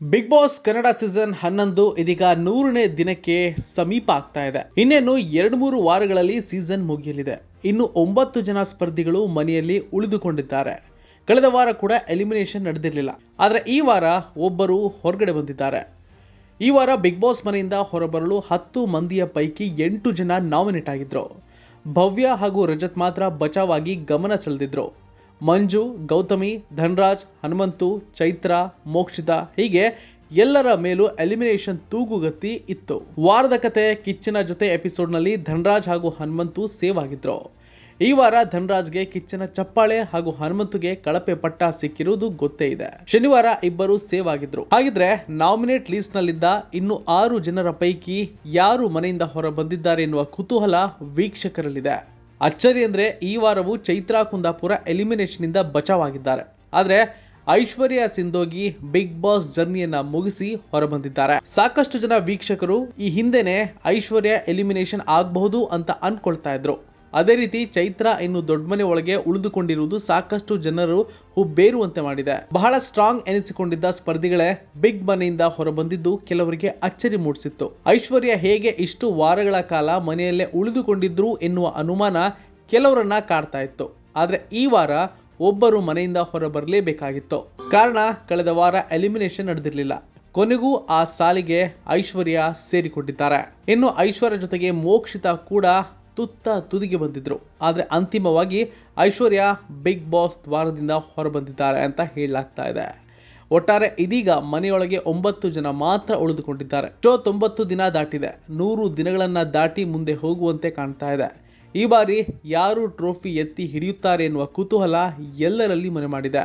Big boss Kannada season ಹನ್ನೊಂದು ಇದೀಗ ನೂರನೇ ದಿನಕ್ಕೆ ಸಮೀಪ ಆಗ್ತಾ ಇದೆ. ಇನ್ನೇನು ಎರಡು ಮೂರು ವಾರಗಳಲ್ಲಿ ಸೀಸನ್ ಮುಗಿಯಲಿದೆ. ಇನ್ನು ಒಂಬತ್ತು ಜನ ಸ್ಪರ್ಧಿಗಳು ಮನೆಯಲ್ಲಿ ಉಳಿದುಕೊಂಡಿದ್ದಾರೆ. ಕಳೆದ ವಾರ ಕೂಡ ಎಲಿಮಿನೇಷನ್ ನಡೆದಿರಲಿಲ್ಲ. ಆದರೆ ಈ ವಾರ ಒಬ್ಬರು ಹೊರಗಡೆ ಬಂದಿದ್ದಾರೆ. ಈ ವಾರ ಬಿಗ್ ಬಾಸ್ ಮನೆಯಿಂದ ಹೊರಬರಲು ಹತ್ತು ಮಂದಿಯ ಪೈಕಿ ಎಂಟು ಜನ ನಾಮಿನೇಟ್ ಆಗಿದ್ರು ಭವ್ಯ ಹಾಗೂ ರಜತ್ ಮಾತ್ರ ಬಚಾವಾಗಿ ಗಮನ ಸೆಳೆದಿದ್ರು. ಮಂಜು, ಗೌತಮಿ, ಧನ್ರಾಜ್, ಹನುಮಂತು, ಚೈತ್ರ, ಮೋಕ್ಷಿತ ಹೀಗೆ ಎಲ್ಲರ ಮೇಲೂ ಎಲಿಮಿನೇಷನ್ ತೂಗುಗತಿ ಇತ್ತು. ವಾರದ ಕತೆ ಕಿಚ್ಚನ ಜೊತೆ ಎಪಿಸೋಡ್ನಲ್ಲಿ ಧನ್ರಾಜ್ ಹಾಗೂ ಹನುಮಂತು ಸೇವ್ ಆಗಿದ್ರು. ಈ ವಾರ ಧನ್ರಾಜ್ಗೆ ಕಿಚ್ಚನ ಚಪ್ಪಾಳೆ ಹಾಗೂ ಹನುಮಂತುಗೆ ಕಳಪೆ ಪಟ್ಟ ಸಿಕ್ಕಿರುವುದು ಗೊತ್ತೇ ಇದೆ. ಶನಿವಾರ ಇಬ್ಬರು ಸೇವ್ ಆಗಿದ್ರು. ಹಾಗಿದ್ರೆ ನಾಮಿನೇಟ್ ಲಿಸ್ಟ್ ನಲ್ಲಿದ್ದ ಇನ್ನು ಆರು ಜನರ ಪೈಕಿ ಯಾರು ಮನೆಯಿಂದ ಹೊರ ಬಂದಿದ್ದಾರೆ ಎನ್ನುವ ಕುತೂಹಲ ವೀಕ್ಷಕರಲ್ಲಿದೆ. ಅಚ್ಚರಿ ಅಂದ್ರೆ ಈ ವಾರವೂ ಚೈತ್ರಾ ಕುಂದಾಪುರ ಎಲಿಮಿನೇಷನ್ ಇಂದ ಬಚಾವಾಗಿದ್ದಾರೆ. ಆದ್ರೆ ಐಶ್ವರ್ಯ ಸಿಂಧೋಗಿ ಬಿಗ್ ಬಾಸ್ ಜರ್ನಿಯನ್ನ ಮುಗಿಸಿ ಹೊರಬಂದಿದ್ದಾರೆ. ಸಾಕಷ್ಟು ಜನ ವೀಕ್ಷಕರು ಈ ಹಿಂದೆನೆ ಐಶ್ವರ್ಯ ಎಲಿಮಿನೇಷನ್ ಆಗಬಹುದು ಅಂತ ಅನ್ಕೊಳ್ತಾ ಇದ್ರು. ಅದೇ ರೀತಿ ಚೈತ್ರ ಇನ್ನು ದೊಡ್ಡಮನೆ ಒಳಗೆ ಉಳಿದುಕೊಂಡಿರುವುದು ಸಾಕಷ್ಟು ಜನರು ಹುಬ್ಬೇರುವಂತೆ ಮಾಡಿದೆ. ಬಹಳ ಸ್ಟ್ರಾಂಗ್ ಎನಿಸಿಕೊಂಡಿದ್ದ ಸ್ಪರ್ಧಿಗಳೇ ಬಿಗ್ ಮನೆಯಿಂದ ಹೊರಬಂದಿದ್ದು ಕೆಲವರಿಗೆ ಅಚ್ಚರಿ ಮೂಡಿಸಿತ್ತು. ಐಶ್ವರ್ಯ ಹೇಗೆ ಇಷ್ಟು ವಾರಗಳ ಕಾಲ ಮನೆಯಲ್ಲೇ ಉಳಿದುಕೊಂಡಿದ್ರು ಎನ್ನುವ ಅನುಮಾನ ಕೆಲವರನ್ನ ಕಾಡ್ತಾ ಇತ್ತು. ಆದ್ರೆ ಈ ವಾರ ಒಬ್ಬರು ಮನೆಯಿಂದ ಹೊರಬರಲೇಬೇಕಾಗಿತ್ತು. ಕಾರಣ ಕಳೆದ ವಾರ ಎಲಿಮಿನೇಷನ್ ನಡೆದಿರಲಿಲ್ಲ. ಕೊನೆಗೂ ಆ ಸಾಲಿಗೆ ಐಶ್ವರ್ಯ ಸೇರಿಕೊಂಡಿದ್ದಾರೆ. ಇನ್ನು ಐಶ್ವರ್ಯ ಜೊತೆಗೆ ಮೋಕ್ಷಿತ ಕೂಡ ತುತ್ತ ತುದಿಗೆ ಬಂದಿದ್ರು. ಆದರೆ ಅಂತಿಮವಾಗಿ ಐಶ್ವರ್ಯ ಬಿಗ್ ಬಾಸ್ ದ್ವಾರದಿಂದ ಹೊರಬಂದಿದ್ದಾರೆ ಅಂತ ಹೇಳಲಾಗ್ತಾ ಇದೆ. ಒಟ್ಟಾರೆ ಇದೀಗ ಮನೆಯೊಳಗೆ ಒಂಬತ್ತು ಜನ ಮಾತ್ರ ಉಳಿದುಕೊಂಡಿದ್ದಾರೆ. ಶೋ ತೊಂಬತ್ತು ದಿನ ದಾಟಿದೆ. ನೂರು ದಿನಗಳನ್ನು ದಾಟಿ ಮುಂದೆ ಹೋಗುವಂತೆ ಕಾಣ್ತಾ ಇದೆ. ಈ ಬಾರಿ ಯಾರು ಟ್ರೋಫಿ ಎತ್ತಿ ಹಿಡಿಯುತ್ತಾರೆ ಎನ್ನುವ ಕುತೂಹಲ ಎಲ್ಲರಲ್ಲಿ ಮನೆ ಮಾಡಿದೆ.